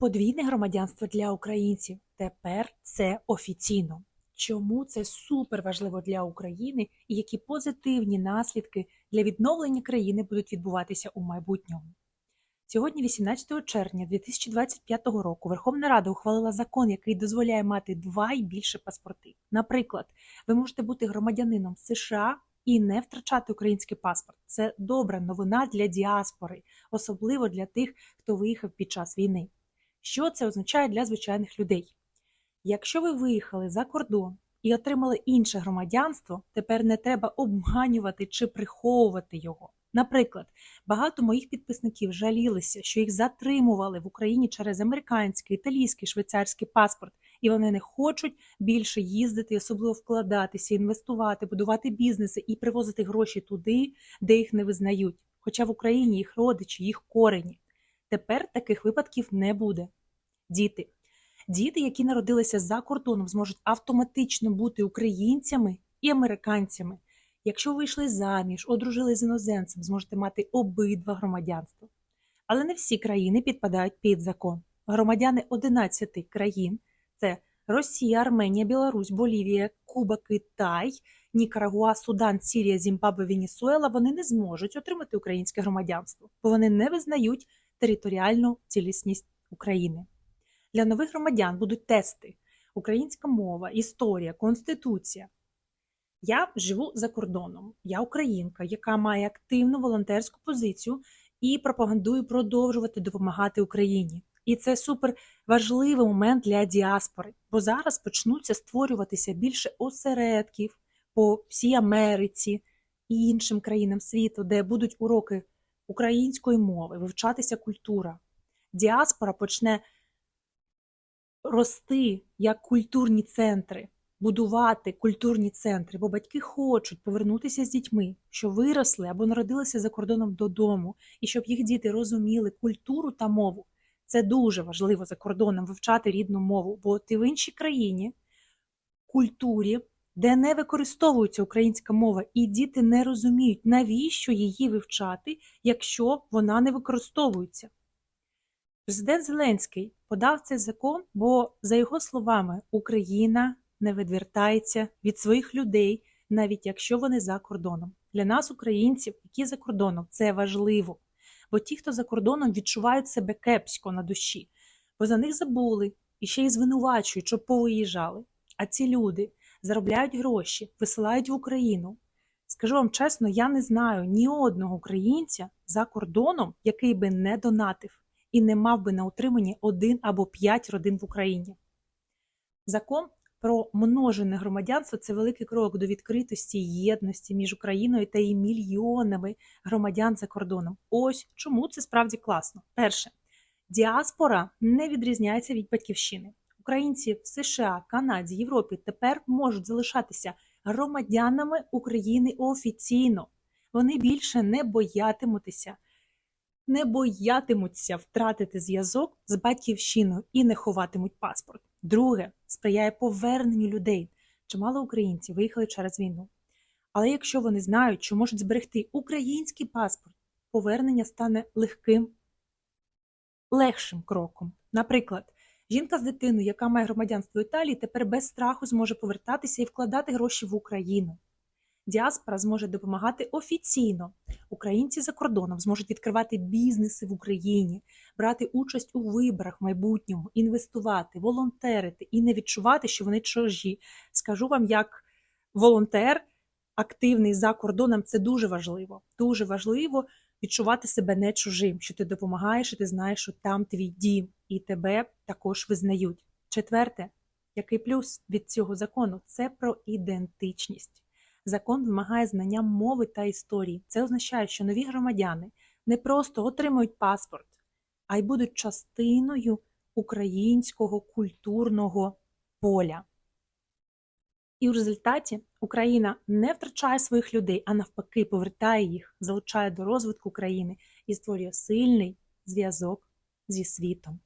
Подвійне громадянство для українців. Тепер це офіційно. Чому це супер важливо для України і які позитивні наслідки для відновлення країни будуть відбуватися у майбутньому? Сьогодні, 18 червня 2025 року, Верховна Рада ухвалила закон, який дозволяє мати два і більше паспорти. Наприклад, ви можете бути громадянином США і не втрачати український паспорт. Це добра новина для діаспори, особливо для тих, хто виїхав під час війни. Що це означає для звичайних людей? Якщо ви виїхали за кордон і отримали інше громадянство, тепер не треба обманювати чи приховувати його. Наприклад, багато моїх підписників жалілися, що їх затримували в Україні через американський, італійський, швейцарський паспорт, і вони не хочуть більше їздити, особливо вкладатися, інвестувати, будувати бізнеси і привозити гроші туди, де їх не визнають. Хоча в Україні їх родичі, їх корені. Тепер таких випадків не буде. Діти. Діти, які народилися за кордоном, зможуть автоматично бути українцями і американцями. Якщо ви вийшли заміж, одружили з іноземцем, зможете мати обидва громадянства. Але не всі країни підпадають під закон. Громадяни 11 країн це Росія, Арменія, Білорусь, Болівія, Куба, Китай, Нікарагуа, Судан, Сірія, Зімбабве, Венесуела, вони не зможуть отримати українське громадянство, бо вони не визнають територіальну цілісність України. Для нових громадян будуть тести: українська мова, історія, конституція. Я живу за кордоном. Я українка, яка має активну волонтерську позицію і пропагандую продовжувати допомагати Україні. І це супер важливий момент для діаспори, бо зараз почнуться створюватися більше осередків по всій Америці і іншим країнам світу, де будуть уроки української мови, вивчатися культура. Діаспора почне рости як культурні центри, будувати культурні центри, бо батьки хочуть повернутися з дітьми, що виросли або народилися за кордоном додому, і щоб їх діти розуміли культуру та мову. Це дуже важливо за кордоном вивчати рідну мову, бо ти в іншій країні, культурі, де не використовується українська мова, і діти не розуміють, навіщо її вивчати, якщо вона не використовується. Президент Зеленський подав цей закон, бо, за його словами, Україна не відвертається від своїх людей, навіть якщо вони за кордоном. Для нас, українців, які за кордоном, це важливо. Бо ті, хто за кордоном відчувають себе кепсько на душі, бо за них забули і ще й звинувачують, що повиїжджали. А ці люди заробляють гроші, висилають в Україну. Скажу вам чесно, я не знаю ні одного українця за кордоном, який би не донатив і не мав би на утриманні один або п'ять родин в Україні. Закон про множене громадянство це великий крок до відкритості і єдності між Україною та її мільйонами громадян за кордоном. Ось чому це справді класно. Перше, діаспора не відрізняється від батьківщини. Українці в США, Канаді, Європі тепер можуть залишатися громадянами України офіційно. Вони більше не боятимуться не боятимуться втратити зв'язок з батьківщиною і не ховатимуть паспорт. Друге, сприяє поверненню людей. Чимало українців виїхали через війну. Але якщо вони знають, що можуть зберегти український паспорт, повернення стане легким, легшим кроком. Наприклад, жінка з дитиною, яка має громадянство Італії, тепер без страху зможе повертатися і вкладати гроші в Україну. Діаспора зможе допомагати офіційно. Українці за кордоном зможуть відкривати бізнеси в Україні, брати участь у виборах в майбутньому, інвестувати, волонтерити і не відчувати, що вони чужі. Скажу вам, як волонтер активний за кордоном, це дуже важливо. Дуже важливо відчувати себе не чужим, що ти допомагаєш, і ти знаєш, що там твій дім, і тебе також визнають. Четверте, який плюс від цього закону це про ідентичність. Закон вимагає знання мови та історії. Це означає, що нові громадяни не просто отримують паспорт, а й будуть частиною українського культурного поля. І в результаті Україна не втрачає своїх людей, а навпаки, повертає їх, залучає до розвитку країни і створює сильний зв'язок зі світом.